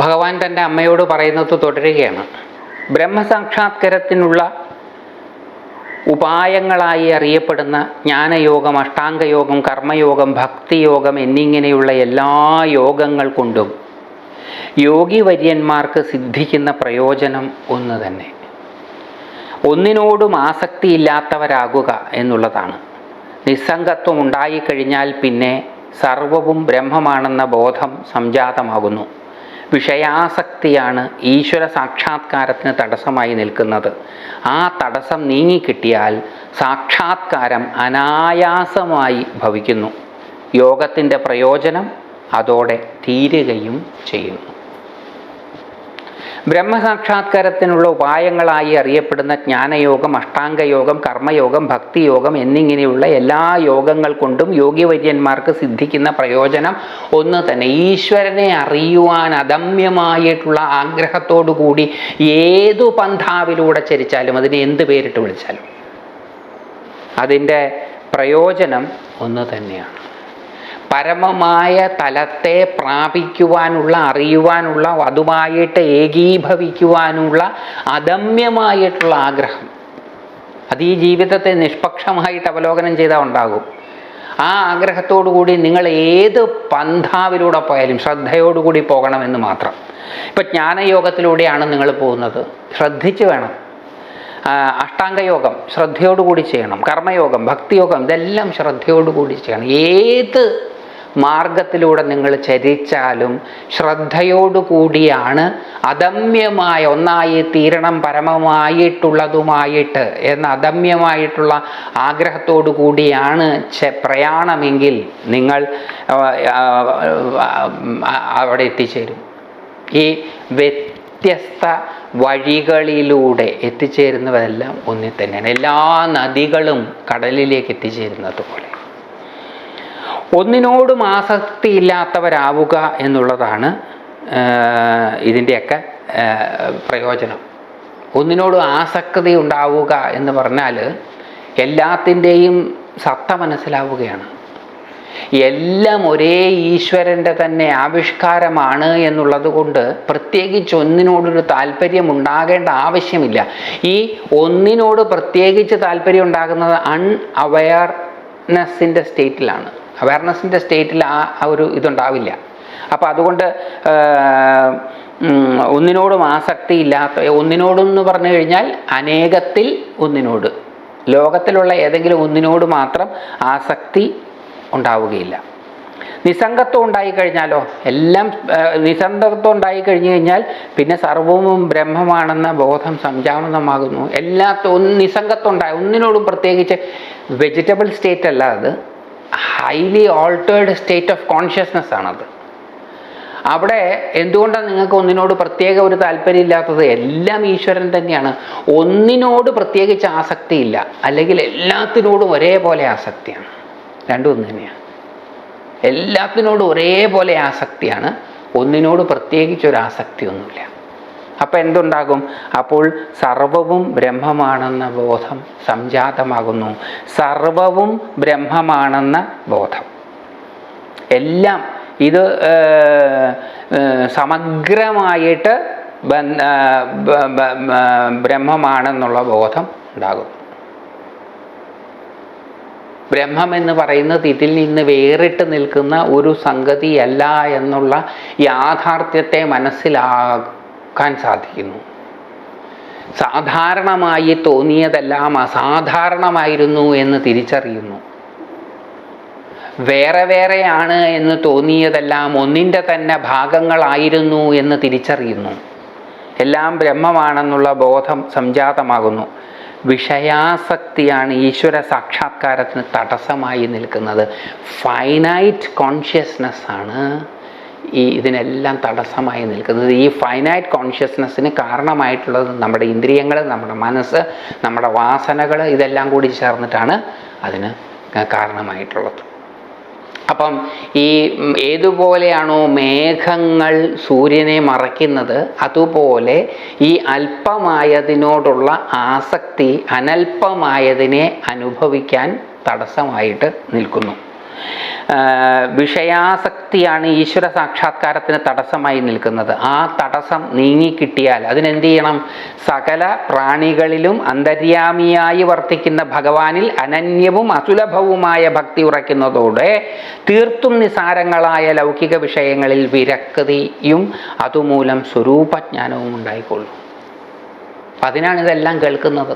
ഭഗവാൻ തന്റെ അമ്മയോട് പറയുന്നത് തുടരുകയാണ്. ബ്രഹ്മസാക്ഷാത്കരത്തിനുള്ള ഉപായങ്ങളായി അറിയപ്പെടുന്ന ജ്ഞാനയോഗം അഷ്ടാംഗയോഗം കർമ്മയോഗം ഭക്തിയോഗം എന്നിങ്ങനെയുള്ള എല്ലാ യോഗങ്ങൾ കൊണ്ടും യോഗിവര്യന്മാർക്ക് സിദ്ധിക്കുന്ന പ്രയോജനം ഒന്ന് തന്നെ. ഒന്നിനോടും ആസക്തിയില്ലാത്തവരാകുക എന്നുള്ളതാണ്. നിസ്സംഗത്വം ഉണ്ടായിക്കഴിഞ്ഞാൽ പിന്നെ സർവവും ബ്രഹ്മമാണെന്ന ബോധം സംജാതമാകുന്നു. വിഷയാസക്തിയാണ് ഈശ്വര സാക്ഷാത്കാരത്തിന് തടസ്സമായി നിൽക്കുന്നത്. ആ തടസ്സം നീങ്ങിക്കിട്ടിയാൽ സാക്ഷാത്കാരം അനായാസമായി ഭവിക്കുന്നു. യോഗത്തിന്റെ പ്രയോജനം അതോടെ തീരുകയും ചെയ്യുന്നു. ബ്രഹ്മസാക്ഷാത്കാരത്തിനുള്ള ഉപായങ്ങളായി അറിയപ്പെടുന്ന ജ്ഞാനയോഗം അഷ്ടാംഗയോഗം കർമ്മയോഗം ഭക്തിയോഗം എന്നിങ്ങനെയുള്ള എല്ലാ യോഗങ്ങൾ കൊണ്ടും യോഗ്യവര്യന്മാർക്ക് സിദ്ധിക്കുന്ന പ്രയോജനം ഒന്ന് തന്നെ. ഈശ്വരനെ അറിയുവാൻ അദമ്യമായിട്ടുള്ള ആഗ്രഹത്തോടു കൂടി ഏതു പന്ഥാവിലൂടെ ചരിച്ചാലും അതിനെ എന്ത് പേരിട്ട് വിളിച്ചാലും അതിന്റെ പ്രയോജനം ഒന്ന് തന്നെയാണ്. പരമമായ തലത്തെ പ്രാപിക്കുവാനുള്ള അറിയുവാനുള്ള അതുമായിട്ട് ഏകീഭവിക്കുവാനുള്ള അദമ്യമായിട്ടുള്ള ആഗ്രഹം. അത് ഈ ജീവിതത്തെ നിഷ്പക്ഷമായിട്ട് അവലോകനം ചെയ്താൽ ഉണ്ടാകും. ആ ആഗ്രഹത്തോടു കൂടി നിങ്ങൾ ഏത് പന്ഥാവിലൂടെ പോയാലും ശ്രദ്ധയോടുകൂടി പോകണമെന്ന് മാത്രം. ഇപ്പം ജ്ഞാനയോഗത്തിലൂടെയാണ് നിങ്ങൾ പോകുന്നത്. ശ്രദ്ധിച്ച് വേണം. അഷ്ടാംഗയോഗം ശ്രദ്ധയോടുകൂടി ചെയ്യണം. കർമ്മയോഗം ഭക്തിയോഗം ഇതെല്ലാം ശ്രദ്ധയോടുകൂടി ചെയ്യണം. ഏത് മാർഗത്തിലൂടെ നിങ്ങൾ ചരിച്ചാലും ശ്രദ്ധയോടുകൂടിയാണ് അദമ്യമായ ഒന്നായി തീരണം പരമമായിട്ടുള്ളതുമായിട്ട് എന്ന അദമ്യമായിട്ടുള്ള ആഗ്രഹത്തോടു കൂടിയാണ് പ്രയാണമെങ്കിൽ നിങ്ങൾ അവിടെ എത്തിച്ചേരും. ഈ വ്യത്യസ്ത വഴികളിലൂടെ എത്തിച്ചേരുന്നവരെല്ലാം ഒന്നിൽ തന്നെയാണ്. എല്ലാ നദികളും കടലിലേക്ക് എത്തിച്ചേരുന്നത് പോലെ. ഒന്നിനോടും ആസക്തിയില്ലാത്തവരാവുക എന്നുള്ളതാണ് ഇതിന്റെയൊക്കെ പ്രയോജനം. ഒന്നിനോടും ആസക്തി ഉണ്ടാവുക എന്ന് പറഞ്ഞാൽ എല്ലാത്തിന്റെയും സത്ത മനസ്സിലാവുകയാണ് എല്ലാം ഒരേ ഈശ്വരന്റെ തന്നെ ആവിഷ്കാരമാണ് എന്നുള്ളത് കൊണ്ട് പ്രത്യേകിച്ച് ഒന്നിനോടൊരു താല്പര്യം ഉണ്ടാകേണ്ട ആവശ്യമില്ല. ഈ ഒന്നിനോട് പ്രത്യേകിച്ച് താല്പര്യം ഉണ്ടാകുന്നത് അൺ അവയർനെസ്സിന്റെ സ്റ്റേറ്റിലാണ് അവയർനെസ്സിന്റെ സ്റ്റേറ്റിൽ ആ ഒരു ഇതുണ്ടാവില്ല. അപ്പോൾ അതുകൊണ്ട് ഒന്നിനോടും ആസക്തി ഇല്ലാത്ത ഒന്നിനോടെന്ന് പറഞ്ഞു കഴിഞ്ഞാൽ അനേകത്തിൽ ഒന്നിനോട്. ലോകത്തിലുള്ള ഏതെങ്കിലും ഒന്നിനോട് മാത്രം ആസക്തി ഉണ്ടാവുകയില്ല. നിസ്സംഗത്വം ഉണ്ടായിക്കഴിഞ്ഞാലോ എല്ലാം നിസംഗത്വം ഉണ്ടായിക്കഴിഞ്ഞു കഴിഞ്ഞാൽ പിന്നെ സർവവും ബ്രഹ്മമാണെന്ന ബോധം സംജാമതമാകുന്നു എല്ലാത്ത ഒന്ന് നിസ്സംഗത്വം ഉണ്ടായി ഒന്നിനോടും പ്രത്യേകിച്ച് വെജിറ്റബിൾ സ്റ്റേറ്റ് അല്ല അത്. Highly altered state of consciousness ആണത്. അവിടെ എന്തുകൊണ്ടാണ് നിങ്ങൾക്ക് ഒന്നിനോട് പ്രത്യേക ഒരു താല്പര്യമില്ലാത്തത് എല്ലാം ഈശ്വരൻ തന്നെയാണ്. ഒന്നിനോട് പ്രത്യേകിച്ച് ആസക്തിയില്ല അല്ലെങ്കിൽ എല്ലാത്തിനോടും ഒരേപോലെ ആസക്തിയാണ്. രണ്ടും ഒന്ന് തന്നെയാണ്. എല്ലാത്തിനോടും ഒരേപോലെ ആസക്തിയാണ്. ഒന്നിനോട് പ്രത്യേകിച്ച് ഒരു ആസക്തി ഒന്നുമില്ല അപ്പം എന്തുണ്ടാകും? അപ്പോൾ സർവവും ബ്രഹ്മമാണെന്ന ബോധം സംജാതമാകുന്നു. സർവവും ബ്രഹ്മമാണെന്ന ബോധം. എല്ലാം ഇത് സമഗ്രമായിട്ട് ബ്രഹ്മമാണെന്നുള്ള ബോധം ഉണ്ടാകും. ബ്രഹ്മം എന്ന് പറയുന്നത് ഇതിൽ നിന്ന് വേറിട്ട് നിൽക്കുന്ന ഒരു സംഗതിയല്ല എന്നുള്ള യാഥാർത്ഥ്യത്തെ മനസ്സിലാക്കാൻ സാധിക്കുന്നു. സാധാരണമായി തോന്നിയതെല്ലാം അസാധാരണമായിരുന്നു എന്ന് തിരിച്ചറിയുന്നു. വേറെ വേറെയാണ് എന്ന് തോന്നിയതെല്ലാം ഒന്നിന്റെ തന്നെ ഭാഗങ്ങളായിരുന്നു എന്ന് തിരിച്ചറിയുന്നു. എല്ലാം ബ്രഹ്മമാണെന്നുള്ള ബോധം സംജാതമാകുന്നു. വിഷയാസക്തിയാണ് ഈശ്വര സാക്ഷാത്കാരത്തിന് തടസ്സമായി നിൽക്കുന്നത്. ഫൈനൈറ്റ് കോൺഷ്യസ്നെസ് ആണ്. ഈ ഇതിനെല്ലാം തടസ്സമായി നിൽക്കുന്നത്. ഈ ഫൈനൈറ്റ് കോൺഷ്യസ്നെസ്സിന് കാരണമായിട്ടുള്ളത് നമ്മുടെ ഇന്ദ്രിയങ്ങൾ നമ്മുടെ മനസ്സ് നമ്മുടെ വാസനകൾ ഇതെല്ലാം കൂടി ചേർന്നിട്ടാണ് അതിന് കാരണമായിട്ടുള്ളത്. അപ്പം ഈ ഏതുപോലെയാണോ മേഘങ്ങൾ സൂര്യനെ മറയ്ക്കുന്നത് അതുപോലെ ഈ അല്പമായതിനോടുള്ള ആസക്തി അനൽപമായതിനെ അനുഭവിക്കാൻ തടസ്സമായിട്ട് നിൽക്കുന്നു. വിഷയാസക്തിയാണ് ഈശ്വര സാക്ഷാത്കാരത്തിന് തടസ്സമായി നിൽക്കുന്നത്. ആ തടസ്സം നീങ്ങിക്കിട്ടിയാൽ അതിനെന്ത് ചെയ്യണം സകല പ്രാണികളിലും അന്തര്യാമിയായി വർത്തിക്കുന്ന ഭഗവാനിൽ അനന്യവും അസുലഭവുമായ ഭക്തി ഉറയ്ക്കുന്നതോടെ തീർത്തും നിസാരങ്ങളായ ലൗകിക വിഷയങ്ങളിൽ വിരക്തിയും അതുമൂലം സ്വരൂപജ്ഞാനവും ഉണ്ടായിക്കൊള്ളും. അതിനാണ് ഇതെല്ലാം കേൾക്കുന്നത്.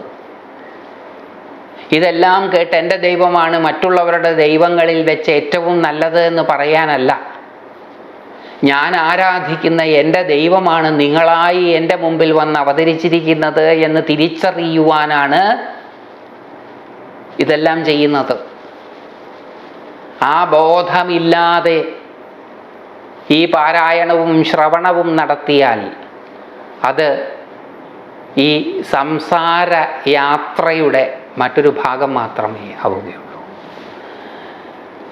ഇതെല്ലാം കേട്ട് എന്റെ ദൈവമാണ് മറ്റുള്ളവരുടെ ദൈവങ്ങളിൽ വെച്ച് ഏറ്റവും നല്ലത് എന്ന് പറയാനല്ല. ഞാൻ ആരാധിക്കുന്ന എന്റെ ദൈവമാണ് നിങ്ങളായി എന്റെ മുമ്പിൽ വന്ന് അവതരിച്ചിരിക്കുന്നത് എന്ന് തിരിച്ചറിയുവാനാണ് ഇതെല്ലാം ചെയ്യുന്നത്. ആ ബോധമില്ലാതെ ഈ പാരായണവും ശ്രവണവും നടത്തിയാൽ അത് ഈ സംസാര യാത്രയുടെ മറ്റൊരു ഭാഗം മാത്രമേ ആവുകയുള്ളൂ.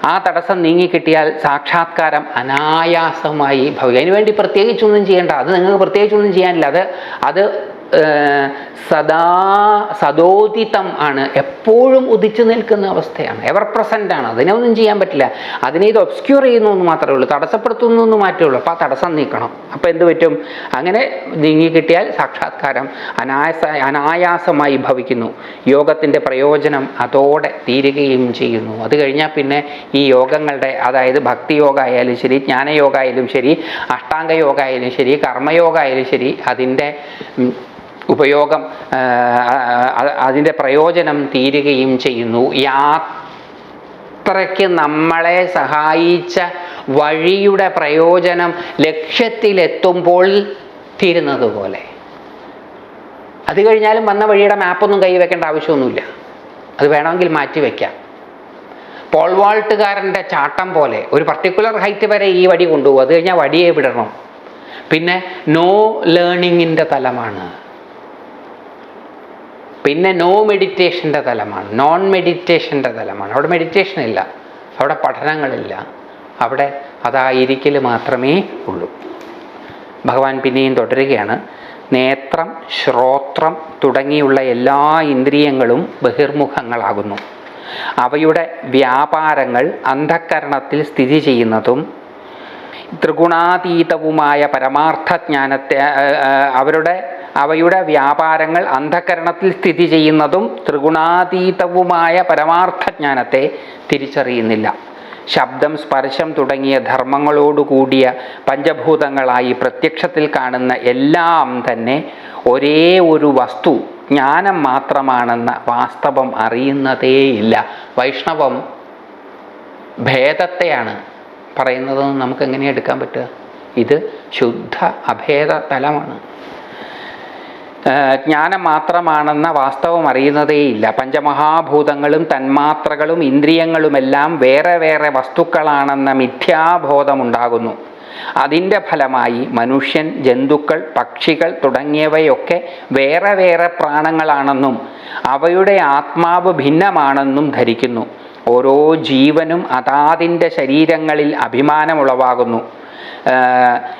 ആ തടസ്സം നീങ്ങിക്കിട്ടിയാൽ സാക്ഷാത്കാരം അനായാസമായി ഭവിക്കുക അതിനുവേണ്ടി പ്രത്യേകിച്ചൊന്നും ചെയ്യേണ്ട അത് നിങ്ങൾക്ക് പ്രത്യേകിച്ചൊന്നും ചെയ്യാനില്ല. അത് അത് സദാ സദോദിതം ആണ്. എപ്പോഴും ഉദിച്ചു നിൽക്കുന്ന അവസ്ഥയാണ്. എവർ പ്രസന്റ് ആണ്. അതിനൊന്നും ചെയ്യാൻ പറ്റില്ല. അതിനെ ഇത് ഒബ്സ്ക്യൂർ ചെയ്യുന്നു എന്ന് മാത്രമേ ഉള്ളൂ. തടസ്സപ്പെടുത്തുന്നു എന്ന് മാത്രമേ ഉള്ളൂ. അപ്പോൾ ആ തടസ്സം നീക്കണം. അപ്പോൾ എന്ത് പറ്റും? അങ്ങനെ നീങ്ങി കിട്ടിയാൽ സാക്ഷാത്കാരം അനായാസ അനായാസമായി ഭവിക്കുന്നു. യോഗത്തിന്റെ പ്രയോജനം അതോടെ തീരുകയും ചെയ്യുന്നു. അത് കഴിഞ്ഞാൽ പിന്നെ ഈ യോഗങ്ങളുടെ അതായത് ഭക്തിയോഗ ആയാലും ശരി ജ്ഞാനയോഗ ആയാലും ശരി അഷ്ടാംഗ യോഗ ആയാലും ശരി കർമ്മയോഗ ആയാലും ശരി അതിന്റെ ഉപയോഗം അതിന്റെ പ്രയോജനം തീരുകയും ചെയ്യുന്നു. യാത്രയ്ക്ക് നമ്മളെ സഹായിച്ച വഴിയുടെ പ്രയോജനം ലക്ഷ്യത്തിലെത്തുമ്പോൾ തീരുന്നത് പോലെ അത് കഴിഞ്ഞാലും വന്ന വഴിയുടെ മാപ്പൊന്നും കൈ വെക്കേണ്ട ആവശ്യമൊന്നുമില്ല. അത് വേണമെങ്കിൽ മാറ്റി വയ്ക്കാം പോൾവാൾട്ടുകാരന്റെ ചാട്ടം പോലെ ഒരു പർട്ടിക്കുലർ ഹൈറ്റ് വരെ ഈ വടി കൊണ്ടുപോകും. അത് കഴിഞ്ഞാൽ വടിയെ വിടണം. പിന്നെ നോ ലേണിങ്ങിന്റെ തലമാണ്. പിന്നെ നോ മെഡിറ്റേഷന്റെ തലമാണ്. നോൺ മെഡിറ്റേഷന്റെ തലമാണ്. അവിടെ മെഡിറ്റേഷൻ ഇല്ല. അവിടെ പഠനങ്ങളില്ല. അവിടെ അതായിരിക്കൽ മാത്രമേ ഉള്ളൂ. ഭഗവാൻ പിന്നെയും തുടരുകയാണ്. നേത്രം ശ്രോത്രം തുടങ്ങിയുള്ള എല്ലാ ഇന്ദ്രിയങ്ങളും ബഹിർമുഖങ്ങളാകുന്നു. അവയുടെ വ്യാപാരങ്ങൾ അന്ധക്കരണത്തിൽ സ്ഥിതി ചെയ്യുന്നതും ത്രിഗുണാതീതവുമായ പരമാർത്ഥജ്ഞാനത്തെ ആ, ആ, അവരുടെ അവയുടെ വ്യാപാരങ്ങൾ അന്ധകരണത്തിൽ സ്ഥിതി ചെയ്യുന്നതും ത്രിഗുണാതീതവുമായ പരമാർത്ഥജ്ഞാനത്തെ തിരിച്ചറിയുന്നില്ല. ശബ്ദം സ്പർശം തുടങ്ങിയ ധർമ്മങ്ങളോടുകൂടിയ പഞ്ചഭൂതങ്ങളായി പ്രത്യക്ഷത്തിൽ കാണുന്ന എല്ലാം തന്നെ ഒരേ ഒരു വസ്തു ജ്ഞാനം മാത്രമാണെന്ന വാസ്തവം അറിയുന്നതേയില്ല. വൈഷ്ണവം ഭേദത്തെയാണ് പറയുന്നതെന്ന് നമുക്ക് എങ്ങനെ എടുക്കാൻ പറ്റുക? ഇത് ശുദ്ധ അഭേദ തലമാണ് ജ്ഞാനം മാത്രമാണെന്ന വാസ്തവം അറിയുന്നതേയില്ല. പഞ്ചമഹാഭൂതങ്ങളും തന്മാത്രകളും ഇന്ദ്രിയങ്ങളുമെല്ലാം വേറെ വേറെ വസ്തുക്കളാണെന്ന മിഥ്യാബോധമുണ്ടാകുന്നു. അതിന്റെ ഫലമായി മനുഷ്യൻ ജന്തുക്കൾ പക്ഷികൾ തുടങ്ങിയവയൊക്കെ വേറെ വേറെ പ്രാണങ്ങളാണെന്നും അവയുടെ ആത്മാവ് ഭിന്നമാണെന്നും ധരിക്കുന്നു. ഓരോ ജീവനും അതാതിന്റെ ശരീരങ്ങളിൽ അഭിമാനമുളവാകുന്നു.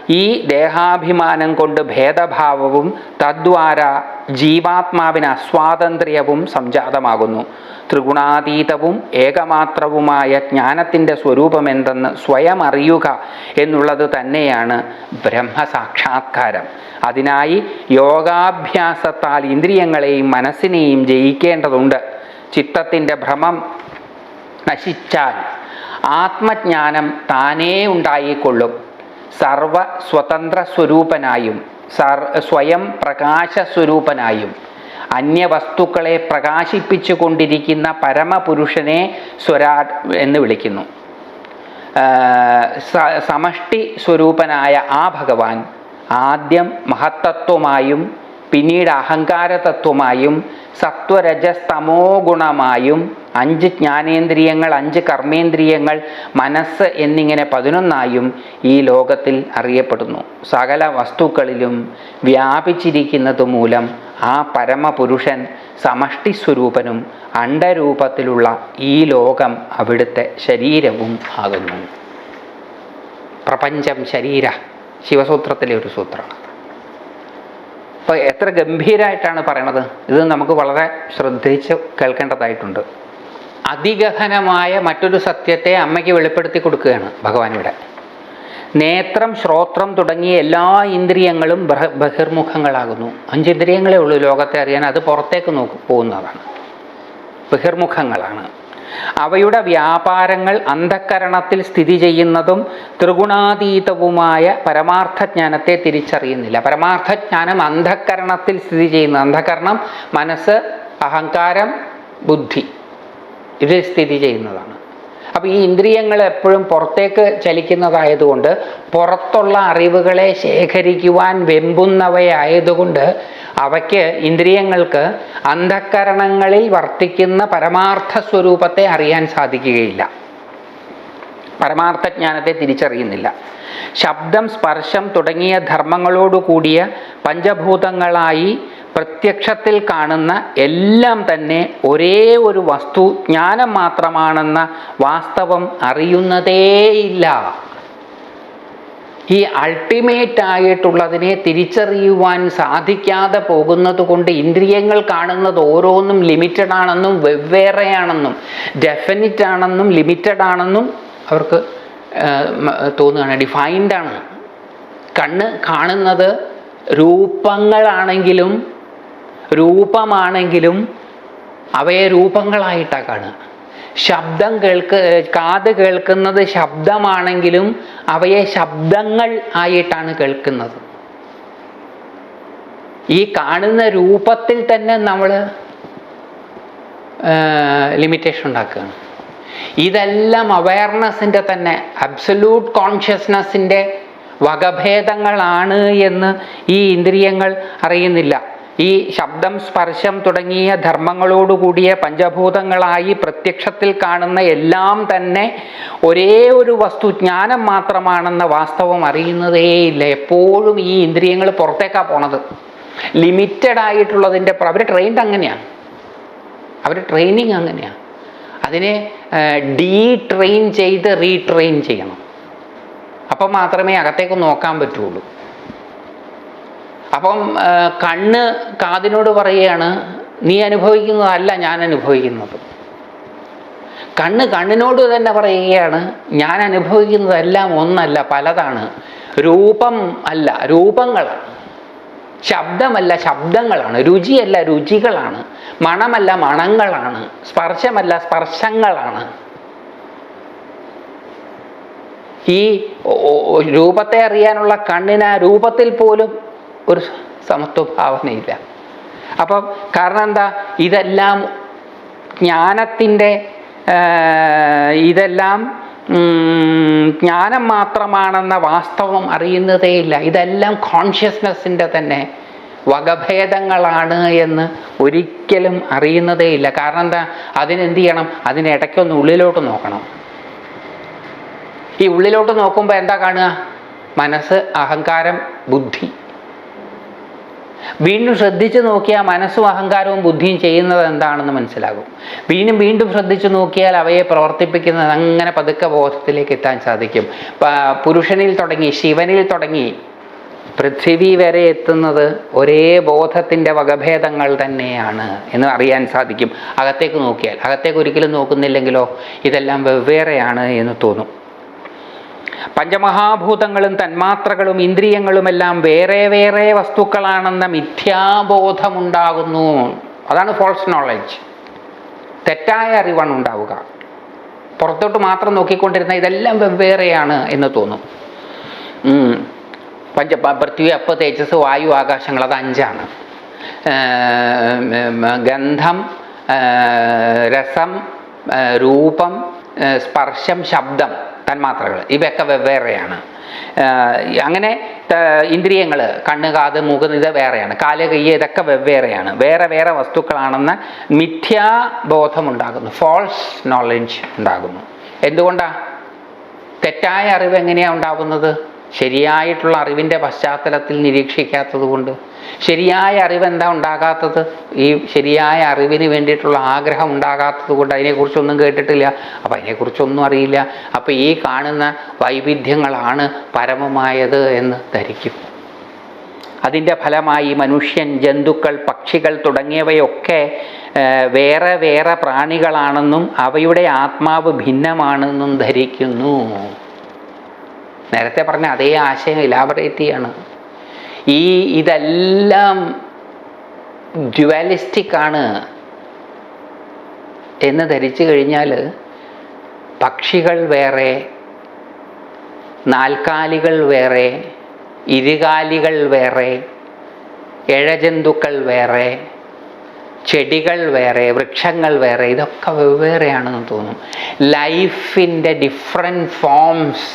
ഈ ദേഹാഭിമാനം കൊണ്ട് ഭേദഭാവവും തദ്വാര ജീവാത്മാവിന് അസ്വാതന്ത്ര്യവും സംജാതമാകുന്നു. ത്രിഗുണാതീതവും ഏകമാത്രവുമായ ജ്ഞാനത്തിന്റെ സ്വരൂപമെന്തെന്ന് സ്വയം അറിയുക എന്നുള്ളത് തന്നെയാണ് ബ്രഹ്മസാക്ഷാത്കാരം. അതിനായി യോഗാഭ്യാസത്താൽ ഇന്ദ്രിയങ്ങളെയും മനസ്സിനെയും ജയിക്കേണ്ടതുണ്ട്. ചിത്തത്തിന്റെ ഭ്രമം നശിച്ചാൽ ആത്മജ്ഞാനം താനേ ഉണ്ടായിക്കൊള്ളും. സർവ സ്വതന്ത്ര സ്വരൂപനായും സർ സ്വയം പ്രകാശ സ്വരൂപനായും അന്യവസ്തുക്കളെ പ്രകാശിപ്പിച്ചു കൊണ്ടിരിക്കുന്ന പരമപുരുഷനെ സ്വരാട് എന്ന് വിളിക്കുന്നു. സമഷ്ടി സ്വരൂപനായ ആ ഭഗവാൻ ആദ്യം മഹത്തത്വമായും പിന്നീട് അഹങ്കാരതത്വമായും സത്വരജസ്തമോ ഗുണമായും അഞ്ച് ജ്ഞാനേന്ദ്രിയങ്ങൾ അഞ്ച് കർമ്മേന്ദ്രിയങ്ങൾ മനസ്സ് എന്നിങ്ങനെ പതിനൊന്നായും ഈ ലോകത്തിൽ അറിയപ്പെടുന്നു. സകല വസ്തുക്കളിലും വ്യാപിച്ചിരിക്കുന്നത് മൂലം ആ പരമപുരുഷൻ സമഷ്ടി സ്വരൂപനും അണ്ടരൂപത്തിലുള്ള ഈ ലോകം അവിടുത്തെ ശരീരവും ആകുന്നു. പ്രപഞ്ചം ശരീര ശിവസൂത്രത്തിലെ ഒരു സൂത്രമാണ് അപ്പോൾ എത്ര ഗംഭീരമായിട്ടാണ് പറയണത്? ഇത് നമുക്ക് വളരെ ശ്രദ്ധിച്ച് കേൾക്കേണ്ടതായിട്ടുണ്ട്. അതിഗഹനമായ മറ്റൊരു സത്യത്തെ അമ്മയ്ക്ക് വെളിപ്പെടുത്തി കൊടുക്കുകയാണ് ഭഗവാൻ ഇവിടെ നേത്രം ശ്രോത്രം തുടങ്ങിയ എല്ലാ ഇന്ദ്രിയങ്ങളും ബഹ- ബഹിർമുഖങ്ങളാകുന്നു. അഞ്ച് ഇന്ദ്രിയങ്ങളേ ഉള്ളൂ ലോകത്തെ അറിയാൻ. അത് പുറത്തേക്ക് നോക്കി പോകുന്നതാണ്. ബഹിർമുഖങ്ങളാണ്. അവയുടെ വ്യാപാരങ്ങൾ അന്ധക്കരണത്തിൽ സ്ഥിതി ചെയ്യുന്നതും ത്രിഗുണാതീതവുമായ പരമാർത്ഥജ്ഞാനത്തെ തിരിച്ചറിയുന്നില്ല. പരമാർത്ഥജ്ഞാനം അന്ധക്കരണത്തിൽ സ്ഥിതി ചെയ്യുന്ന അന്ധകരണം മനസ്സ് അഹങ്കാരം ബുദ്ധി ഇത് സ്ഥിതി ചെയ്യുന്നതാണ്. അപ്പോൾ ഈ ഇന്ദ്രിയങ്ങൾ എപ്പോഴും പുറത്തേക്ക് ചലിക്കുന്നതായതുകൊണ്ട് പുറത്തുള്ള അറിവുകളെ ശേഖരിക്കുവാൻ വെമ്പുന്നവയായതുകൊണ്ട് അവയ്ക്ക് ഇന്ദ്രിയങ്ങൾക്ക് അന്ധക്കരണങ്ങളിൽ വർത്തിക്കുന്ന പരമാർത്ഥ സ്വരൂപത്തെ അറിയാൻ സാധിക്കുകയില്ല. പരമാർത്ഥ ജ്ഞാനത്തെ തിരിച്ചറിയുന്നില്ല. ശബ്ദം സ്പർശം തുടങ്ങിയ ധർമ്മങ്ങളോടു കൂടിയ പഞ്ചഭൂതങ്ങളായി പ്രത്യക്ഷത്തിൽ കാണുന്ന എല്ലാം തന്നെ ഒരേ ഒരു വസ്തു ജ്ഞാനം മാത്രമാണെന്ന വാസ്തവം അറിയുന്നതേയില്ല. ഈ അൾട്ടിമേറ്റ് ആയിട്ടുള്ളതിനെ തിരിച്ചറിയുവാൻ സാധിക്കാതെ പോകുന്നത് കൊണ്ട് ഇന്ദ്രിയങ്ങൾ കാണുന്നത് ഓരോന്നും ലിമിറ്റഡ് ആണെന്നും വെവ്വേറെയാണെന്നും ഡെഫിനിറ്റ് ആണെന്നും ലിമിറ്റഡ് ആണെന്നും അവർക്ക് തോന്നുകയാണ്. ഡിഫൈൻഡ് ആണ്. കണ്ണ് കാണുന്നത് രൂപങ്ങളാണെങ്കിലും രൂപമാണെങ്കിലും അവയെ രൂപങ്ങളായിട്ടാണ് കാണുക. ശബ്ദം കേൾക്ക് കാത് കേൾക്കുന്നത് ശബ്ദമാണെങ്കിലും അവയെ ശബ്ദങ്ങൾ ആയിട്ടാണ് കേൾക്കുന്നത്. ഈ കാണുന്ന രൂപത്തിൽ തന്നെ നമ്മൾ ലിമിറ്റേഷൻ ഉണ്ടാക്കുകയാണ്. ഇതെല്ലാം അവയർനെസ്സിന്റെ തന്നെ അബ്സല്യൂട്ട് കോൺഷ്യസ്നെസ്സിന്റെ വകഭേദങ്ങളാണ് എന്ന് ഈ ഇന്ദ്രിയങ്ങൾ അറിയുന്നില്ല. ഈ ശബ്ദം സ്പർശം തുടങ്ങിയ ധർമ്മങ്ങളോടുകൂടിയ പഞ്ചഭൂതങ്ങളായി പ്രത്യക്ഷത്തിൽ കാണുന്ന എല്ലാം തന്നെ ഒരേ ഒരു വസ്തു ജ്ഞാനം മാത്രമാണെന്ന വാസ്തവം അറിയുന്നതേയില്ല എപ്പോഴും ഈ ഇന്ദ്രിയങ്ങൾ പുറത്തേക്കാണ് പോണത്. ലിമിറ്റഡ് ആയിട്ടുള്ളതിന്റെ അവർ ട്രെയിൻഡ് അങ്ങനെയാണ് അവർ ട്രെയിനിങ് അങ്ങനെയാണ് അതിനെ ഡീ ട്രെയിൻ ചെയ്ത് റീട്രെയിൻ ചെയ്യണം. അപ്പം മാത്രമേ അകത്തേക്ക് നോക്കാൻ പറ്റുള്ളൂ. അപ്പം കണ്ണ് കാതിനോട് പറയുകയാണ് നീ അനുഭവിക്കുന്നതല്ല ഞാൻ അനുഭവിക്കുന്നത്. കണ്ണ് കണ്ണിനോട് തന്നെ പറയുകയാണ് ഞാൻ അനുഭവിക്കുന്നതെല്ലാം ഒന്നല്ല പലതാണ്. രൂപം അല്ല രൂപങ്ങളാണ്. ശബ്ദമല്ല ശബ്ദങ്ങളാണ്. രുചിയല്ല രുചികളാണ്. മണമല്ല മണങ്ങളാണ്. സ്പർശമല്ല സ്പർശങ്ങളാണ്. ഈ രൂപത്തെ അറിയാനുള്ള കണ്ണിന് ആ രൂപത്തിൽ പോലും ഒരു സമത്വഭാവനയില്ല അപ്പം കാരണം എന്താ? ഇതെല്ലാം ജ്ഞാനത്തിന്റെ ഇതെല്ലാം ജ്ഞാനം മാത്രമാണെന്ന വാസ്തവം അറിയുന്നതേയില്ല ഇതെല്ലാം കോൺഷ്യസ്നെസ്സിന്റെ തന്നെ വകഭേദങ്ങളാണ് എന്ന് ഒരിക്കലും അറിയുന്നതേയില്ല കാരണം എന്താ? അതിനെന്ത് ചെയ്യണം? അതിനിടയ്ക്കൊന്ന് ഉള്ളിലോട്ട് നോക്കണം. ഈ ഉള്ളിലോട്ട് നോക്കുമ്പോൾ എന്താ കാണുക? മനസ്സ് അഹങ്കാരം ബുദ്ധി. വീണ്ടും ശ്രദ്ധിച്ചു നോക്കിയാൽ മനസ്സും അഹങ്കാരവും ബുദ്ധിയും ചെയ്യുന്നത് എന്താണെന്ന് മനസ്സിലാകും. വീണ്ടും വീണ്ടും ശ്രദ്ധിച്ചു നോക്കിയാൽ അവയെ പ്രവർത്തിപ്പിക്കുന്നത് അങ്ങനെ പതുക്കെ ബോധത്തിലേക്ക് എത്താൻ സാധിക്കും. പുരുഷനിൽ തുടങ്ങി ശിവനിൽ തുടങ്ങി പൃഥ്വി വരെ എത്തുന്നത് ഒരേ ബോധത്തിന്റെ വകഭേദങ്ങൾ തന്നെയാണ് എന്ന് അറിയാൻ സാധിക്കും. അകത്തേക്ക് നോക്കിയാൽ അകത്തേക്ക് ഒരിക്കലും നോക്കുന്നില്ലെങ്കിലോ? ഇതെല്ലാം വെവ്വേറെയാണ് എന്ന് തോന്നും. പഞ്ചമഹാഭൂതങ്ങളും തന്മാത്രകളും ഇന്ദ്രിയങ്ങളുമെല്ലാം വേറെ വേറെ വസ്തുക്കളാണെന്ന മിഥ്യാബോധമുണ്ടാകുന്നു. അതാണ് ഫോൾസ് നോളജ് തെറ്റായ അറിവാണ് ഉണ്ടാവുക. പുറത്തോട്ട് മാത്രം നോക്കിക്കൊണ്ടിരുന്ന ഇതെല്ലാം വെവ്വേറെയാണ് എന്ന് തോന്നും. പഞ്ച പൃഥ്വി അപ്പ് തേജസ് വായു ആകാശങ്ങൾ അത് അഞ്ചാണ്. ഗന്ധം രസം രൂപം സ്പർശം ശബ്ദം. തന്മാത്രകൾ ഇവയൊക്കെ വെവ്വേറെയാണ്. അങ്ങനെ ഇന്ദ്രിയങ്ങൾ കണ്ണ് കാത് മുഖം ഇത് വേറെയാണ്. കാൽ കയ്യ് ഇതൊക്കെ വെവ്വേറെയാണ്. വേറെ വേറെ വസ്തുക്കളാണെന്ന മിഥ്യാബോധമുണ്ടാകുന്നു. ഫോൾസ് നോളജ് ഉണ്ടാകുന്നു. എന്തുകൊണ്ടാണ് തെറ്റായ അറിവ് എങ്ങനെയാണ് ഉണ്ടാകുന്നത്? ശരിയായിട്ടുള്ള അറിവിന്റെ പശ്ചാത്തലത്തിൽ നിരീക്ഷിക്കാത്തത് കൊണ്ട്. ശരിയായ അറിവ് എന്താ ഉണ്ടാകാത്തത്? ഈ ശരിയായ അറിവിന് വേണ്ടിയിട്ടുള്ള ആഗ്രഹം ഉണ്ടാകാത്തത് കൊണ്ട് അതിനെക്കുറിച്ചൊന്നും കേട്ടിട്ടില്ല. അപ്പം അതിനെക്കുറിച്ചൊന്നും അറിയില്ല. അപ്പം ഈ കാണുന്ന വൈവിധ്യങ്ങളാണ് പരമമായത് എന്ന് ധരിക്കും. അതിന്റെ ഫലമായി മനുഷ്യൻ ജന്തുക്കൾ പക്ഷികൾ തുടങ്ങിയവയൊക്കെ വേറെ വേറെ പ്രാണികളാണെന്നും അവയുടെ ആത്മാവ് ഭിന്നമാണെന്നും ധരിക്കുന്നു. നേരത്തെ പറഞ്ഞ അതേ ആശയം ഇലാബറേറ്റ് ചെയ്യാണ്. ഈ ഇതെല്ലാം ഡ്യുവാലിസ്റ്റിക് ആണ് എന്ന് ധരിച്ചു കഴിഞ്ഞാൽ പക്ഷികൾ വേറെ നാൽക്കാലികൾ വേറെ ഇരുകാലികൾ വേറെ ഇഴജന്തുക്കൾ വേറെ ചെടികൾ വേറെ വൃക്ഷങ്ങൾ വേറെ ഇതൊക്കെ വെവ്വേറെയാണെന്ന് തോന്നും. ലൈഫിന്റെ ഡിഫറെന്റ് ഫോംസ്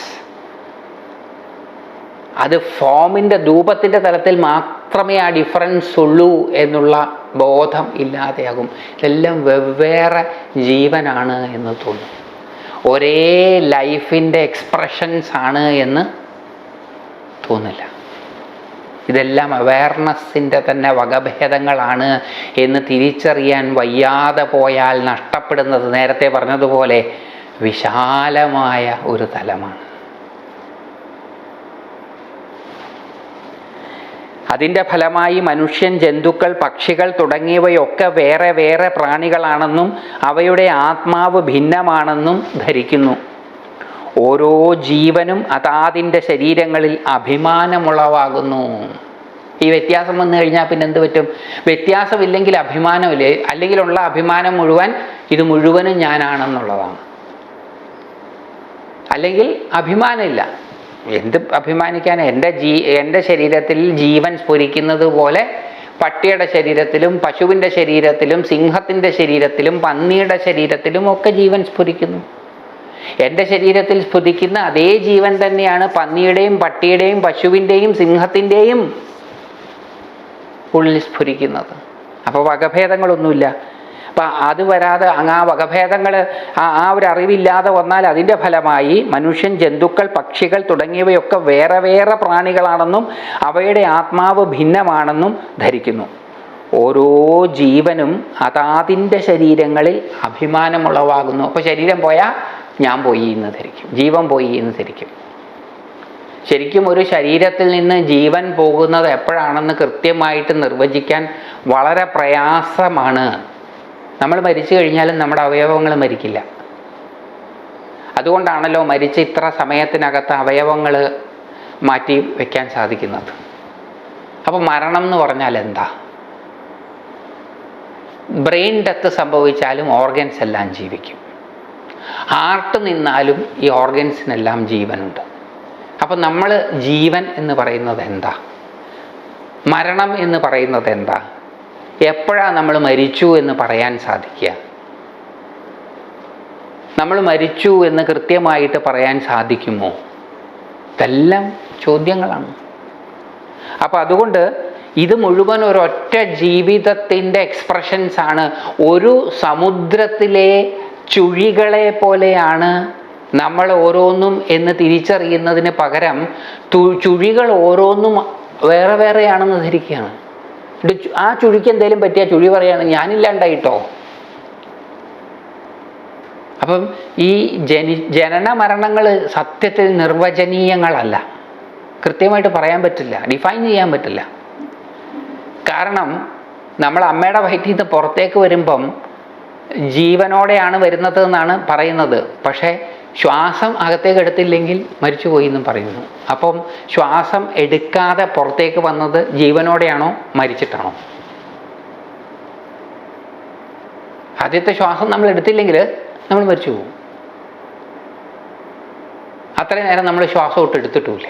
അത് ഫോമിന്റെ രൂപത്തിന്റെ തലത്തിൽ മാത്രമേ ആ ഡിഫറൻസ് ഉള്ളൂ എന്നുള്ള ബോധം ഇല്ലാതെയാകും. ഇതെല്ലാം വെവ്വേറെ ജീവനാണ് എന്ന് തോന്നും. ഒരേ ലൈഫിന്റെ എക്സ്പ്രഷൻസ് ആണ് എന്ന് തോന്നില്ല. ഇതെല്ലാം അവയർനെസ്സിന്റെ തന്നെ വകഭേദങ്ങളാണ് എന്ന് തിരിച്ചറിയാൻ വയ്യാതെ പോയാൽ നഷ്ടപ്പെടുന്നത് നേരത്തെ പറഞ്ഞതുപോലെ വിശാലമായ ഒരു തലമാണ്. അതിന്റെ ഫലമായി മനുഷ്യൻ ജന്തുക്കൾ പക്ഷികൾ തുടങ്ങിയവയൊക്കെ വേറെ വേറെ പ്രാണികളാണെന്നും അവയുടെ ആത്മാവ് ഭിന്നമാണെന്നും ധരിക്കുന്നു. ഓരോ ജീവനും അതാതിന്റെ ശരീരങ്ങളിൽ അഭിമാനമുളവാകുന്നു. ഈ വ്യത്യാസം വന്നു കഴിഞ്ഞാൽ പിന്നെ എന്ത് പറ്റും? വ്യത്യാസമില്ലെങ്കിൽ അഭിമാനമില്ലേ. അല്ലെങ്കിലുള്ള അഭിമാനം മുഴുവൻ ഇത് മുഴുവനും ഞാനാണെന്നുള്ളതാണ്. അല്ലെങ്കിൽ അഭിമാനമില്ല. എന്ത് അഭിമാനിക്കാൻ എന്റെ ജീ എന്റെ ശരീരത്തിൽ ജീവൻ സ്ഫുരിക്കുന്നത് പോലെ പട്ടിയുടെ ശരീരത്തിലും പശുവിന്റെ ശരീരത്തിലും സിംഹത്തിന്റെ ശരീരത്തിലും പന്നിയുടെ ശരീരത്തിലും ഒക്കെ ജീവൻ സ്ഫുരിക്കുന്നു. എന്റെ ശരീരത്തിൽ സ്ഫുരിക്കുന്ന അതേ ജീവൻ തന്നെയാണ് പന്നിയുടെയും പട്ടിയുടെയും പശുവിന്റെയും സിംഹത്തിന്റെയും ഉള്ളിൽ സ്ഫുരിക്കുന്നത്. അപ്പോൾ വകഭേദങ്ങളൊന്നുമില്ല. അപ്പം അത് വരാതെ അങ്ങ് ആ വകഭേദങ്ങൾ ആ ഒരു അറിവില്ലാതെ വന്നാൽ അതിന്റെ ഫലമായി മനുഷ്യൻ ജന്തുക്കൾ പക്ഷികൾ തുടങ്ങിയവയൊക്കെ വേറെ വേറെ പ്രാണികളാണെന്നും അവയുടെ ആത്മാവ് ഭിന്നമാണെന്നും ധരിക്കുന്നു. ഓരോ ജീവനും അതാതിന്റെ ശരീരങ്ങളിൽ അഭിമാനമുളവാകുന്നു. അപ്പോൾ ശരീരം പോയാൽ ഞാൻ പോയി എന്ന് ധരിക്കും. ജീവൻ പോയി എന്ന് ധരിക്കും. ശരിക്കും ഒരു ശരീരത്തിൽ നിന്ന് ജീവൻ പോകുന്നത് എപ്പോഴാണെന്ന് കൃത്യമായിട്ട് നിർവചിക്കാൻ വളരെ പ്രയാസമാണ്. നമ്മൾ മരിച്ചു കഴിഞ്ഞാലും നമ്മുടെ അവയവങ്ങൾ മരിക്കില്ല. അതുകൊണ്ടാണല്ലോ മരിച്ച് ഇത്ര സമയത്തിനകത്ത് അവയവങ്ങൾ മാറ്റി വയ്ക്കാൻ സാധിക്കുന്നത്. അപ്പോൾ മരണം എന്ന് പറഞ്ഞാൽ എന്താ? ബ്രെയിൻ ഡെത്ത് സംഭവിച്ചാലും ഓർഗൻസ് എല്ലാം ജീവിക്കും. ഹാർട്ട് നിന്നാലും ഈ ഓർഗൻസിനെല്ലാം ജീവനുണ്ട്. അപ്പം നമ്മൾ ജീവൻ എന്ന് പറയുന്നത് എന്താ? മരണം എന്ന് പറയുന്നത് എന്താ? എപ്പോഴാണ് നമ്മൾ മരിച്ചു എന്ന് പറയാൻ സാധിക്കുക? നമ്മൾ മരിച്ചു എന്ന് കൃത്യമായിട്ട് പറയാൻ സാധിക്കുമോ? ഇതെല്ലാം ചോദ്യങ്ങളാണ്. അപ്പം അതുകൊണ്ട് ഇത് മുഴുവൻ ഒരൊറ്റ ജീവിതത്തിന്റെ എക്സ്പ്രഷൻസ് ആണ്. ഒരു സമുദ്രത്തിലെ ചുഴികളെ പോലെയാണ് നമ്മൾ ഓരോന്നും എന്ന് തിരിച്ചറിയുന്നതിന് പകരം ചുഴികൾ ഓരോന്നും വേറെ വേറെയാണെന്ന് ധരിക്കുകയാണ്. ആ ചുഴിക്ക് എന്തെങ്കിലും പറ്റിയ ചുഴി പറയാണ് ഞാനില്ലാണ്ടായിട്ടോ. അപ്പം ഈ ജനി ജനന മരണങ്ങൾ സത്യത്തിൽ നിർവചനീയങ്ങളല്ല. കൃത്യമായിട്ട് പറയാൻ പറ്റില്ല ഡിഫൈൻ ചെയ്യാൻ പറ്റില്ല. കാരണം നമ്മൾ അമ്മയുടെ വയറ്റിൽ നിന്ന് പുറത്തേക്ക് വരുമ്പം ജീവനോടെയാണ് വരുന്നത് എന്നാണ് പറയുന്നത്. പക്ഷേ ശ്വാസം അകത്തേക്ക് എടുത്തില്ലെങ്കിൽ മരിച്ചുപോയി എന്നും പറയുന്നു. അപ്പം ശ്വാസം എടുക്കാതെ പുറത്തേക്ക് വന്നത് ജീവനോടെയാണോ മരിച്ചിട്ടാണോ? ആദ്യത്തെ ശ്വാസം നമ്മൾ എടുത്തില്ലെങ്കിൽ നമ്മൾ മരിച്ചു പോകും അത്രയും നേരം നമ്മൾ ശ്വാസം ഒട്ട് എടുത്തിട്ടുമില്ല.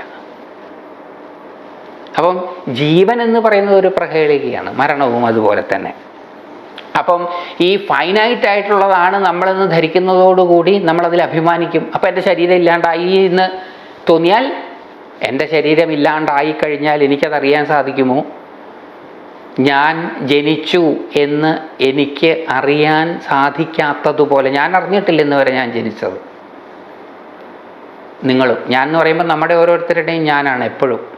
അപ്പം ജീവൻ എന്ന് പറയുന്നത് ഒരു പ്രഹേളികയാണ് മരണവും അതുപോലെ തന്നെ. അപ്പം ഈ ഫൈനൈറ്റ് ആയിട്ടുള്ളതാണ് നമ്മളെന്ന് ധരിക്കുന്നതോടുകൂടി നമ്മളതിൽ അഭിമാനിക്കും. അപ്പം എന്റെ ശരീരം ഇല്ലാണ്ടായി എന്ന് തോന്നിയാൽ എന്റെ ശരീരം ഇല്ലാണ്ടായി കഴിഞ്ഞാൽ എനിക്കതറിയാൻ സാധിക്കുമോ? ഞാൻ ജനിച്ചു എന്ന് എനിക്ക് അറിയാൻ സാധിക്കാത്തതുപോലെ ഞാൻ അറിഞ്ഞിട്ടില്ല ഇന്ന് വരെ ഞാൻ ജനിച്ചത്. നിങ്ങളും ഞാൻ എന്ന് പറയുമ്പോൾ നമ്മുടെ ഓരോരുത്തരുടെയും ഞാനാണ് എപ്പോഴും.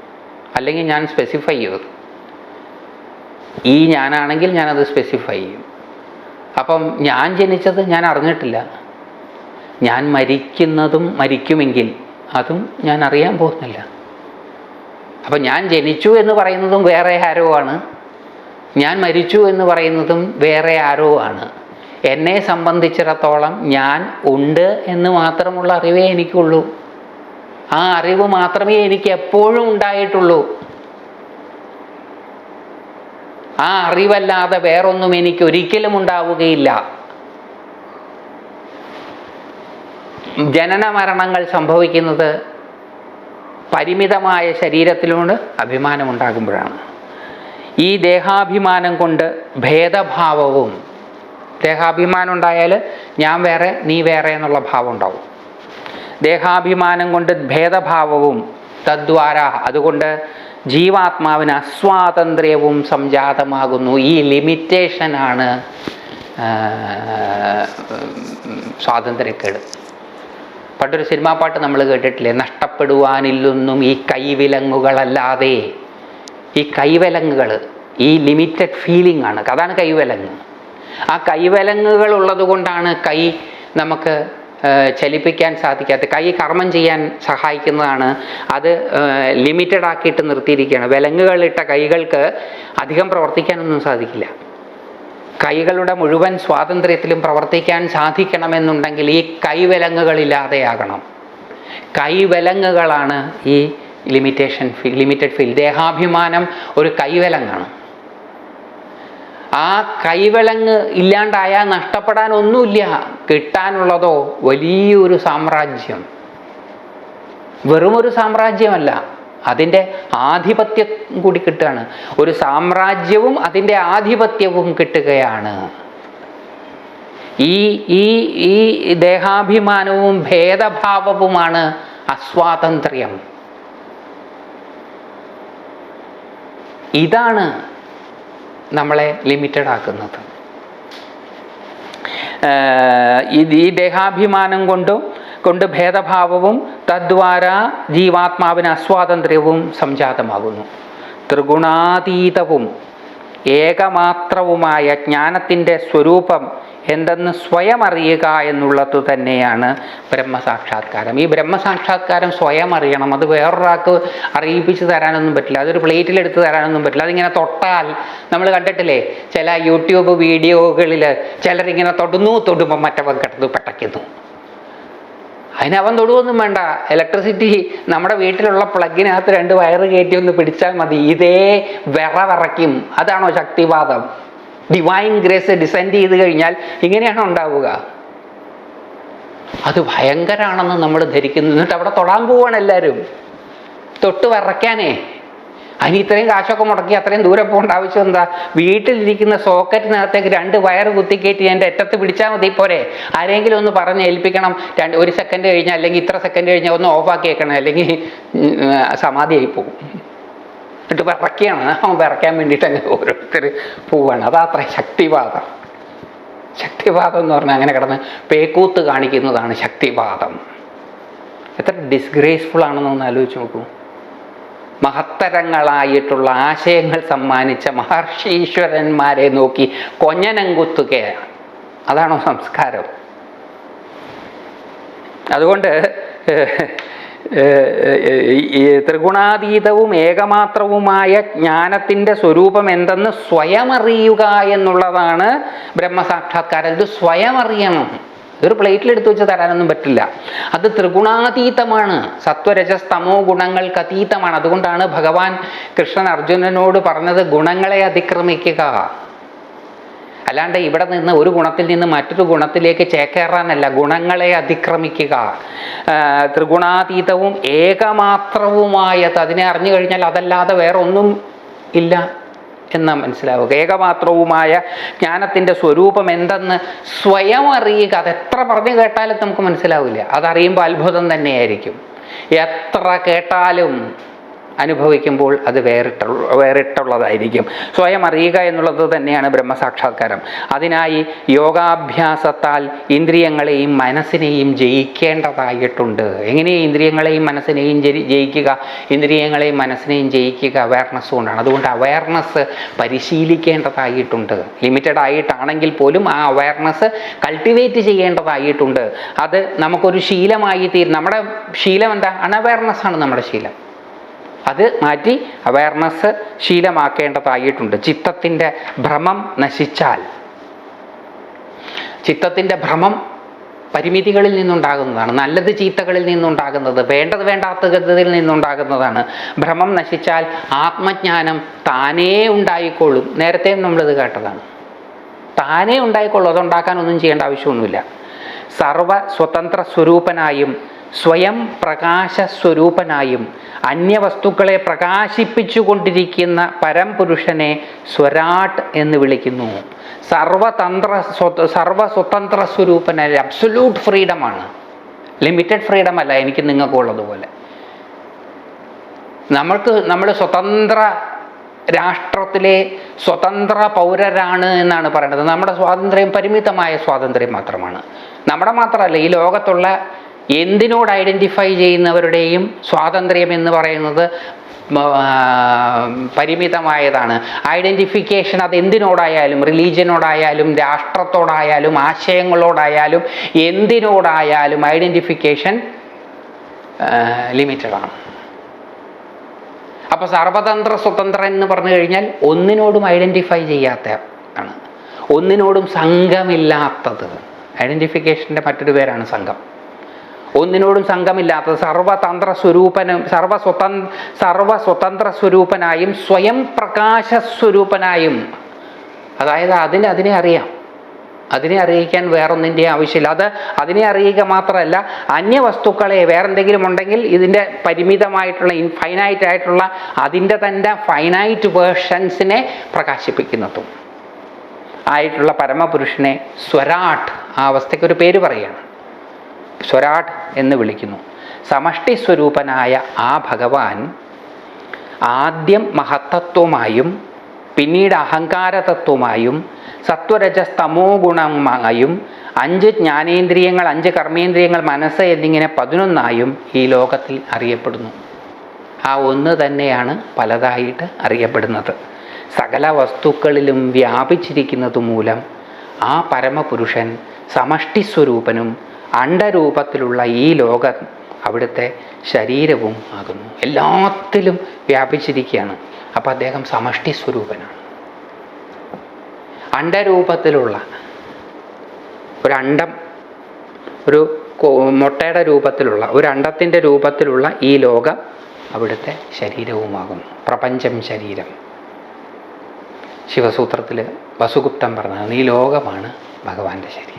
അല്ലെങ്കിൽ ഞാൻ സ്പെസിഫൈ ചെയ്തത്. ഈ ഞാനാണെങ്കിൽ ഞാനത് സ്പെസിഫൈ ചെയ്യും. അപ്പം ഞാൻ ജനിച്ചത് ഞാൻ അറിഞ്ഞിട്ടില്ല. ഞാൻ മരിക്കുന്നതും മരിക്കുമെങ്കിൽ അതും ഞാൻ അറിയാൻ പോകുന്നില്ല. അപ്പം ഞാൻ ജനിച്ചു എന്ന് പറയുന്നതും വേറെ ആരോ ആണ്. ഞാൻ മരിച്ചു എന്ന് പറയുന്നതും വേറെ ആരോ ആണ്. എന്നെ സംബന്ധിച്ചിടത്തോളം ഞാൻ ഉണ്ട് എന്ന് മാത്രമുള്ള അറിവേ എനിക്കുള്ളൂ. ആ അറിവ് മാത്രമേ എനിക്ക് എപ്പോഴും ഉണ്ടായിട്ടുള്ളൂ. ആ അറിവല്ലാതെ വേറൊന്നും എനിക്ക് ഒരിക്കലും ഉണ്ടാവുകയില്ല. ജനന മരണങ്ങൾ സംഭവിക്കുന്നത് പരിമിതമായ ശരീരത്തിലൂടെ അഭിമാനമുണ്ടാകുമ്പോഴാണ്. ഈ ദേഹാഭിമാനം കൊണ്ട് ഭേദഭാവവും ദേഹാഭിമാനം ഉണ്ടായാൽ ഞാൻ വേറെ നീ വേറെ എന്നുള്ള ഭാവം ഉണ്ടാവും ദേഹാഭിമാനം കൊണ്ട് ഭേദഭാവവും തദ്വാര അതുകൊണ്ട് ജീവാത്മാവിന് അസ്വാതന്ത്ര്യവും സംജാതമാകുന്നു. ഈ ലിമിറ്റേഷനാണ് സ്വാതന്ത്ര്യക്കേട്. പണ്ടൊരു സിനിമാ പാട്ട് നമ്മൾ കേട്ടിട്ടില്ലേ? നഷ്ടപ്പെടുവാനില്ലൊന്നും ഈ കൈവിലങ്ങുകളല്ലാതെ. ഈ കൈവലങ്ങുകൾ ഈ ലിമിറ്റഡ് ഫീലിംഗ് ആണ്. അതാണ് കൈവിലങ്ങ്. ആ കൈവലങ്ങുകൾ ഉള്ളത് കൊണ്ടാണ് കൈ നമുക്ക് ചലിപ്പിക്കാൻ സാധിക്കാത്ത കൈ കർമ്മം ചെയ്യാൻ സഹായിക്കുന്നതാണ്. അത് ലിമിറ്റഡ് ആക്കിയിട്ട് നിർത്തിയിരിക്കുകയാണ്. വിലങ്ങുകളിട്ട കൈകൾക്ക് അധികം പ്രവർത്തിക്കാനൊന്നും സാധിക്കില്ല. കൈകളുടെ മുഴുവൻ സ്വാതന്ത്ര്യത്തിലും പ്രവർത്തിക്കാൻ സാധിക്കണമെന്നുണ്ടെങ്കിൽ ഈ കൈവിലങ്ങുകളില്ലാതെയാകണം. കൈവിലങ്ങുകളാണ് ഈ ലിമിറ്റേഷൻ ലിമിറ്റഡ് ഫീൽ ദേഹാഭിമാനം ഒരു കൈവിലങ്ങാണ്. ആ കൈവിളങ്ങ് ഇല്ലാണ്ടായാൽ നഷ്ടപ്പെടാൻ ഒന്നുമില്ല കിട്ടാനുള്ളതോ വലിയൊരു സാമ്രാജ്യം. വെറുമൊരു സാമ്രാജ്യമല്ല. അതിന്റെ ആധിപത്യം കൂടി കിട്ടുകയാണ്. ഒരു സാമ്രാജ്യവും അതിന്റെ ആധിപത്യവും കിട്ടുകയാണ്. ഈ ഈ ഈ ദേഹാഭിമാനവും ഭേദഭാവവുമാണ് അസ്വാതന്ത്ര്യം. ഇതാണ് നമ്മളെ ലിമിറ്റഡ് ആക്കുന്നത് ഇത് ഈ ദേഹാഭിമാനം കൊണ്ടും കൊണ്ട് ഭേദഭാവവും തദ്വാര ജീവാത്മാവിന് അസ്വാതന്ത്ര്യവും സംജാതമാകുന്നു. ത്രിഗുണാതീതവും ഏകമാത്രവുമായ ജ്ഞാനത്തിന്റെ സ്വരൂപം എന്തെന്ന് സ്വയം അറിയുക എന്നുള്ളത് തന്നെയാണ് ബ്രഹ്മസാക്ഷാത്കാരം. ഈ ബ്രഹ്മസാക്ഷാത്കാരം സ്വയം അറിയണം. അത് വേറൊരാൾക്ക് അറിയിപ്പിച്ച് തരാനൊന്നും പറ്റില്ല. അതൊരു പ്ലേറ്റിൽ പ്ലേറ്റിലെടുത്ത് തരാനൊന്നും പറ്റില്ല. അതിങ്ങനെ തൊട്ടാൽ നമ്മൾ കണ്ടിട്ടില്ലേ? ചില യൂട്യൂബ് വീഡിയോകളിൽ ചിലരിങ്ങനെ തൊടുന്നു തൊടുമ്പോൾ മറ്റവൻ കിടന്ന് പെട്ടയ്ക്കുന്നു. അവൻ തൊടുവൊന്നും വേണ്ട. ഇലക്ട്രിസിറ്റി നമ്മുടെ വീട്ടിലുള്ള പ്ലഗിനകത്ത് രണ്ട് വയറ് കയറ്റി ഒന്ന് പിടിച്ചാൽ മതി. ഇതേ വിറ വിറയ്ക്കും. അതാണോ ശക്തിവാദം? ഡിവൈൻ ഗ്രേസ് ഡിസെൻഡ് ചെയ്ത് കഴിഞ്ഞാൽ ഇങ്ങനെയാണോ ഉണ്ടാവുക. അത് ഭയങ്കരാണെന്ന് നമ്മൾ ധരിക്കുന്നു. എന്നിട്ട് അവിടെ തൊടാൻ പോവാണ് എല്ലാവരും തൊട്ട് വറക്കാനേ അതിന് ഇത്രയും കാശൊക്കെ മുടക്കി അത്രയും ദൂരെ പോകേണ്ട ആവശ്യം എന്താ? വീട്ടിലിരിക്കുന്ന സോക്കറ്റിനകത്തേക്ക് രണ്ട് വയറ് കുത്തിക്കയറ്റി എന്റെ അറ്റത്ത് പിടിച്ചാൽ മതി പോരെ. ആരെങ്കിലും ഒന്ന് പറഞ്ഞ് ഏൽപ്പിക്കണം. രണ്ട് ഒരു സെക്കൻഡ് കഴിഞ്ഞാൽ അല്ലെങ്കിൽ ഇത്ര സെക്കൻഡ് കഴിഞ്ഞാൽ ഒന്ന് ഓഫാക്കി വെക്കണം അല്ലെങ്കിൽ സമാധിയായി പോകും. എന്നിട്ട് വിറയ്ക്കുകയാണ്. അവൻ വിറയ്ക്കാൻ വേണ്ടിയിട്ട് അങ്ങനെ ഓരോരുത്തർ പോവാണ്. അതാ അത്ര ശക്തിവാദം. ശക്തിവാദം എന്ന് പറഞ്ഞാൽ അങ്ങനെ കിടന്ന് പേക്കൂത്ത് കാണിക്കുന്നതാണ് ശക്തിവാദം. എത്ര ഡിസ്ഗ്രേസ്ഫുൾ ആണെന്നൊന്ന് ആലോചിച്ച് നോക്കൂ. മഹത്തരങ്ങളായിട്ടുള്ള ആശയങ്ങൾ സമ്മാനിച്ച മഹർഷീശ്വരന്മാരെ നോക്കി കൊഞ്ഞനം കുത്തുകയാണ് അതാണോ സംസ്കാരം. അതുകൊണ്ട് ത്രിഗുണാതീതവും ഏകമാത്രവുമായ ജ്ഞാനത്തിന്റെ സ്വരൂപം എന്തെന്ന് സ്വയം അറിയുക എന്നുള്ളതാണ് ബ്രഹ്മസാക്ഷാത്കാരം. ഇത് സ്വയം അറിയണം ഒരു പ്ലേറ്റിൽ എടുത്തു വെച്ച് തരാനൊന്നും പറ്റില്ല. അത് ത്രിഗുണാതീതമാണ്. സത്വരജസ്തമോ ഗുണങ്ങൾക്ക് അതീതമാണ്. അതുകൊണ്ടാണ് ഭഗവാൻ കൃഷ്ണൻ അർജുനനോട് പറഞ്ഞത് ഗുണങ്ങളെ അതിക്രമിക്കുക. അല്ലാണ്ട് ഇവിടെ നിന്ന് ഒരു ഗുണത്തിൽ നിന്ന് മറ്റൊരു ഗുണത്തിലേക്ക് ചേക്കേറാനല്ല ഗുണങ്ങളെ അതിക്രമിക്കുക. ത്രിഗുണാതീതവും ഏകമാത്രവുമായത് അതിനെ അറിഞ്ഞു കഴിഞ്ഞാൽ അതല്ലാതെ വേറെ ഒന്നും ഇല്ല എന്ന് മനസ്സിലാവുക. ഏകമാത്രവുമായ ജ്ഞാനത്തിന്റെ സ്വരൂപം എന്തെന്ന് സ്വയം അറിയുക. അതെത്ര പറഞ്ഞു കേട്ടാലും നമുക്ക് മനസ്സിലാവില്ല. അതറിയുമ്പോൾ അത്ഭുതം തന്നെയായിരിക്കും. എത്ര കേട്ടാലും അനുഭവിക്കുമ്പോൾ അത് വേറിട്ടുള്ള വേറിട്ടുള്ളതായിരിക്കും. സ്വയം അറിയുക എന്നുള്ളത് തന്നെയാണ് ബ്രഹ്മസാക്ഷാത്കാരം. അതിനായി യോഗാഭ്യാസത്താൽ ഇന്ദ്രിയങ്ങളെയും മനസ്സിനെയും ജയിക്കേണ്ടതായിട്ടുണ്ട്. എങ്ങനെ ഇന്ദ്രിയങ്ങളെയും മനസ്സിനെയും ജയിക്കുക? ഇന്ദ്രിയങ്ങളെയും മനസ്സിനെയും ജയിക്കുക അവയർനെസ് കൊണ്ടാണ്. അതുകൊണ്ട് അവയർനെസ് പരിശീലിക്കേണ്ടതായിട്ടുണ്ട്. ലിമിറ്റഡ് ആയിട്ടാണെങ്കിൽ പോലും ആ അവയർനെസ് കൾട്ടിവേറ്റ് ചെയ്യേണ്ടതായിട്ടുണ്ട്. അത് നമുക്കൊരു ശീലമായി തീരും നമ്മുടെ ശീലം എന്താ? അണവയർനെസ് ആണ് നമ്മുടെ ശീലം. അത് മാറ്റി അവയർനെസ് ശീലമാക്കേണ്ടതായിട്ടുണ്ട്. ചിത്തത്തിന്റെ ഭ്രമം നശിച്ചാൽ. ചിത്തത്തിന്റെ ഭ്രമം പരിമിതികളിൽ നിന്നുണ്ടാകുന്നതാണ്. നല്ലത് ചീത്തകളിൽ നിന്നുണ്ടാകുന്നത് വേണ്ടത് വേണ്ടാത്തതിൽ നിന്നുണ്ടാകുന്നതാണ്. ഭ്രമം നശിച്ചാൽ ആത്മജ്ഞാനം താനേ ഉണ്ടായിക്കോളും. നേരത്തെ നമ്മളിത് കേട്ടതാണ്. താനേ ഉണ്ടായിക്കോളും. അതുണ്ടാക്കാനൊന്നും ചെയ്യേണ്ട ആവശ്യമൊന്നുമില്ല. സർവ സ്വതന്ത്ര സ്വരൂപനായും സ്വയം പ്രകാശസ്വരൂപനായും അന്യവസ്തുക്കളെ പ്രകാശിപ്പിച്ചുകൊണ്ടിരിക്കുന്ന പരംപുരുഷനെ സ്വരാട്ട് എന്ന് വിളിക്കുന്നു. സർവതന്ത്ര സർവ സ്വതന്ത്ര സ്വരൂപനായ അബ്സൊലൂട്ട് ഫ്രീഡമാണ് ലിമിറ്റഡ് ഫ്രീഡം അല്ല എനിക്ക് നിങ്ങൾക്കുള്ളതുപോലെ. നമ്മൾക്ക് നമ്മൾ സ്വതന്ത്ര രാഷ്ട്രത്തിലെ സ്വതന്ത്ര പൗരരാണ് എന്നാണ് പറയുന്നത് നമ്മുടെ സ്വാതന്ത്ര്യം പരിമിതമായ സ്വാതന്ത്ര്യം മാത്രമാണ്. നമ്മുടെ മാത്രമല്ല ഈ ലോകത്തുള്ള എന്തിനോട് ഐഡന്റിഫൈ ചെയ്യുന്നവരുടെയും സ്വാതന്ത്ര്യം എന്ന് പറയുന്നത് പരിമിതമായതാണ്. ഐഡന്റിഫിക്കേഷൻ അത് എന്തിനോടായാലും റിലീജിയനോടായാലും രാഷ്ട്രത്തോടായാലും ആശയങ്ങളോടായാലും എന്തിനോടായാലും ഐഡന്റിഫിക്കേഷൻ ലിമിറ്റഡാണ് അപ്പോൾ സർവതന്ത്ര സ്വതന്ത്രൻ എന്ന് പറഞ്ഞു കഴിഞ്ഞാൽ ഒന്നിനോടും ഐഡന്റിഫൈ ചെയ്യാത്ത ആണ് ഒന്നിനോടും സംഘമില്ലാത്തത്. ഐഡന്റിഫിക്കേഷന്റെ മറ്റൊരു പേരാണ് സംഘം. ഒന്നിനോടും സംഘമില്ലാത്ത സർവതന്ത്ര സ്വരൂപനും സർവ സർവസ്വതന്ത്ര സർവ സ്വതന്ത്ര സ്വരൂപനായും സ്വയം പ്രകാശ സ്വരൂപനായും. അതായത് അതിന് അതിനെ അറിയാം. അതിനെ അറിയിക്കാൻ വേറൊന്നിന്റെ ആവശ്യമില്ല. അത് അതിനെ അറിയുക മാത്രമല്ല അന്യവസ്തുക്കളെ വേറെന്തെങ്കിലും ഉണ്ടെങ്കിൽ ഇതിന്റെ പരിമിതമായിട്ടുള്ള ഇൻഫൈനൈറ്റ് ആയിട്ടുള്ള അതിന്റെ തന്നെ ഫൈനൈറ്റ് വേർഷൻസിനെ പ്രകാശിപ്പിക്കുന്നതും. ആയിട്ടുള്ള പരമപുരുഷനെ സ്വരാട്ട് ആ അവസ്ഥയ്ക്ക് ഒരു പേര് പറയുകയാണ്. സ്വരാട്ട് എന്ന് വിളിക്കുന്നു. സമഷ്ടി സ്വരൂപനായ ആ ഭഗവാൻ ആദ്യം മഹത്തത്വമായും പിന്നീട് അഹങ്കാരതത്വമായും സത്വരജസ്തമോ ഗുണമായും അഞ്ച് ജ്ഞാനേന്ദ്രിയങ്ങൾ അഞ്ച് കർമ്മേന്ദ്രിയങ്ങൾ മനസ്സ് എന്നിങ്ങനെ പതിനൊന്നായും ഈ ലോകത്തിൽ അറിയപ്പെടുന്നു. ആ ഒന്ന് തന്നെയാണ് പലതായിട്ട് അറിയപ്പെടുന്നത്. സകല വസ്തുക്കളിലും വ്യാപിച്ചിരിക്കുന്നത് മൂലം ആ പരമപുരുഷൻ സമഷ്ടി സ്വരൂപനും അണ്ടരൂപത്തിലുള്ള ഈ ലോകം അവിടുത്തെ ശരീരവും ആകുന്നു. എല്ലാത്തിലും വ്യാപിച്ചിരിക്കുകയാണ്. അപ്പം അദ്ദേഹം സമഷ്ടി സ്വരൂപനാണ്. അണ്ടരൂപത്തിലുള്ള ഒരു അണ്ടം ഒരു മുട്ടയുടെ രൂപത്തിലുള്ള ഒരു അണ്ടത്തിന്റെ രൂപത്തിലുള്ള ഈ ലോകം അവിടുത്തെ ശരീരവുമാകുന്നു. പ്രപഞ്ചം ശരീരം. ശിവസൂത്രത്തിൽ വസുഗുപ്തൻ പറഞ്ഞതാണ് ഈ ലോകമാണ് ഭഗവാന്റെ ശരീരം.